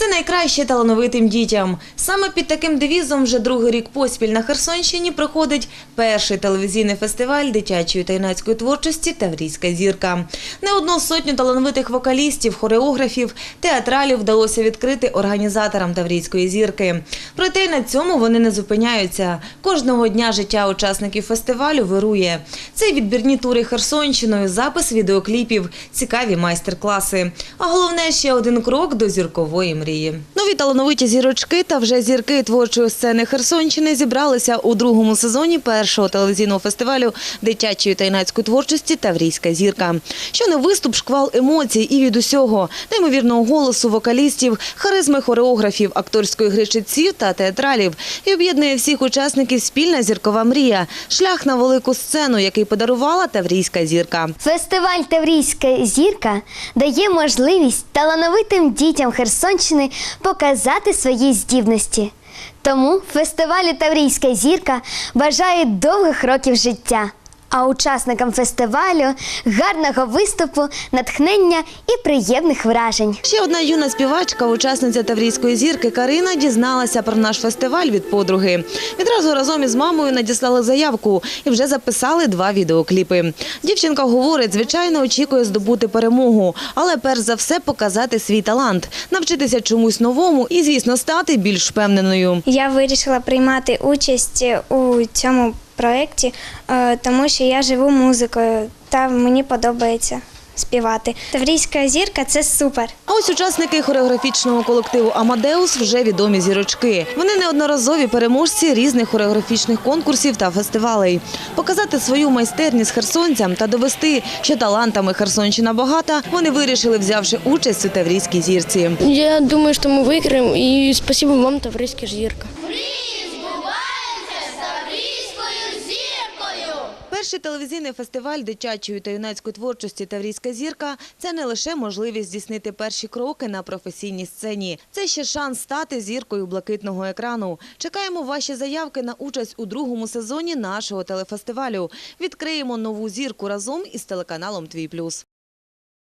Все найкраще талановитим дітям. Саме під таким девізом вже другий рік поспіль на Херсонщині проходить перший телевізійний фестиваль дитячої та юнацької творчості Таврійська зірка. Не одну сотню талановитих вокалістів, хореографів, театралів вдалося відкрити організаторам Таврійської зірки. Проте й на цьому вони не зупиняються. Кожного дня життя учасників фестивалю вирує. Це відбірні тури Херсонщиною, запис відеокліпів, цікаві майстер-класи. А головне ще один крок до зіркової мрії. Нові талановиті зірочки та вже зірки творчої сцени Херсонщини зібралися у другому сезоні першого телевізійного фестивалю дитячої та юнацької творчості Таврійська зірка. Що не виступ, шквал емоцій і від усього, неймовірного голосу вокалістів, харизми хореографів, акторської гри читців та театралів. І об'єднує всіх учасників спільна зіркова мрія шлях на велику сцену, який подарувала Таврійська зірка. Фестиваль Таврійська зірка дає можливість талановитим дітям Херсонщини показати свої здібності. Тому фестивалі Таврійська зірка бажає довгих років життя. А учасникам фестивалю гарного виступу, натхнення і приємних вражень. Ще одна юна співачка, учасниця Таврійської зірки Карина, дізналася про наш фестиваль від подруги. Відразу разом із мамою надіслали заявку і вже записали два відеокліпи. Дівчинка говорить, звичайно, очікує здобути перемогу, але перш за все показати свій талант, навчитися чомусь новому і, звісно, стати більш впевненою. Я вирішила приймати участь у цьому проєкті, е, тому що я живу музикою та мені подобається співати. Таврійська зірка це супер. А ось учасники хореографічного колективу Амадеус вже відомі зірочки. Вони неодноразові переможці різних хореографічних конкурсів та фестивалей. Показати свою майстерність херсонцям та довести, що талантами Херсонщина багата, вони вирішили, взявши участь у Таврійській зірці. Я думаю, что мы выиграем, и спасибо вам, Таврийская Жирка. Перший телевізійний фестиваль дитячої та юнацької творчості Таврійська зірка це не лише можливість здійснити перші кроки на професійній сцені. Це ще шанс стати зіркою блакитного екрану. Чекаємо ваші заявки на участь у другому сезоні нашого телефестивалю. Відкриємо нову зірку разом із телеканалом Твій Плюс.